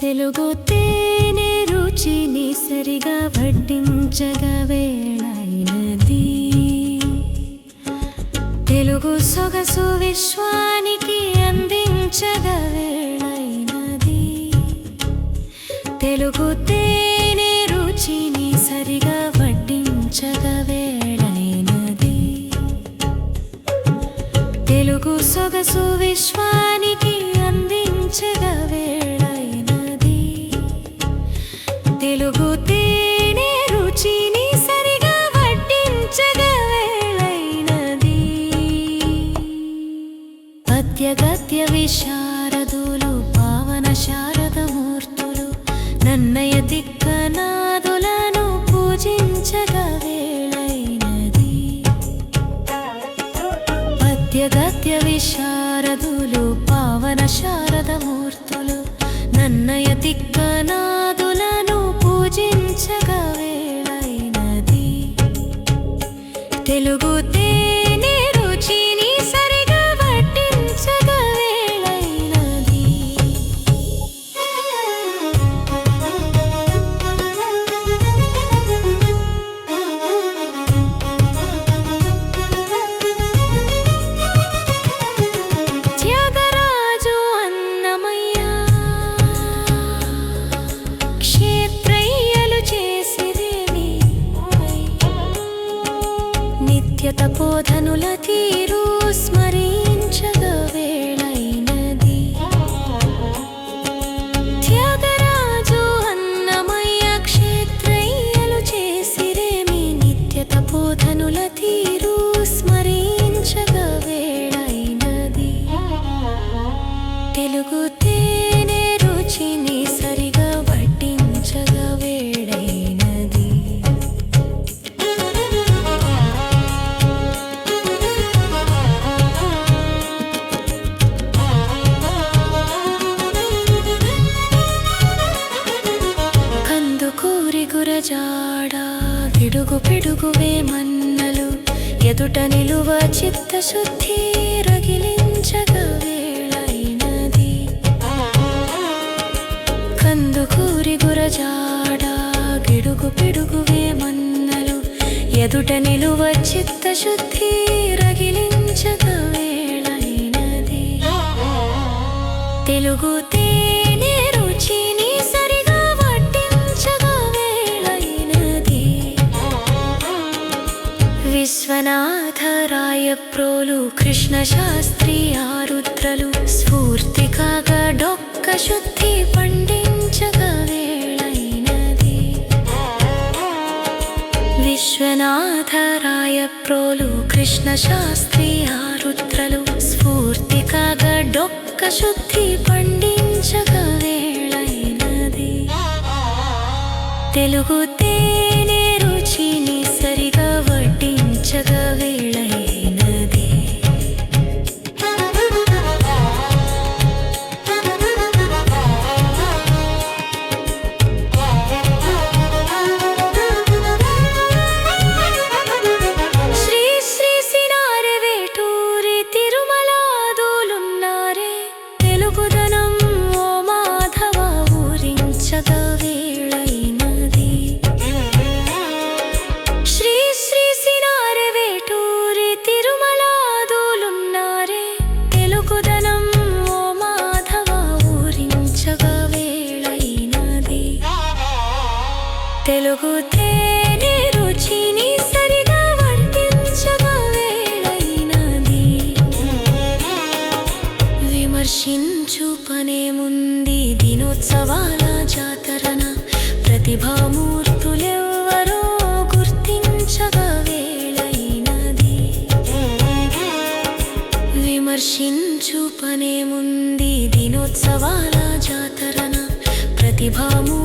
తెలుగు తేనె రుచిని సరిగా వడ్డించగా వేళైనది. తెలుగు సొగసు విశ్వానికి అందించగా వేళైనది. తెలుగు తేనె రుచిని సరిగా వడ్డించగా వేళైనది. తెలుగు సొగసు విశ్వానికి అందించగా వేళైనది గద్య విశారదులు పావన శారదమూర్తులు నన్నయ తిక్కనాదులను పూజించగ వేళైనది. తెలుగు తే తపోధనుల ఎదుట నిలువ చిత్తశుద్ధి రగిలించగా వేళైనది. కందుకూరి గురజాడ గిడుగు పిడుగువే మన్నలు. ఎదుట నిలువ చిత్తశుద్ధి రగిలించగా వేళైనది. తెలుగు తే విశ్వనాథరాయ ప్రోలు కృష్ణ శాస్త్రి ఆరుద్రలు స్ఫూర్తి కాగా డొక్క శుద్ధి పండించగా వేళైనది. విశ్వనాథరాయ ప్రోలు కృష్ణ శాస్త్రి ఆరుద్రలు స్ఫూర్తి కాగా డొక్క శుద్ధి పండించగా వేళైనది. తెలుగు తేనె తెలుగు తేనె రుచిని సరిగా వర్తించగా వేళైనది విమర్శించు పనేముంది దినోత్సవాల జాతరన ప్రతిభామూర్తులెవ్వరో గుర్తించగా వేళైనది విమర్శించు పనేముంది దినోత్సవాల జాతరన ప్రతిభామూర్తులెవ్వరో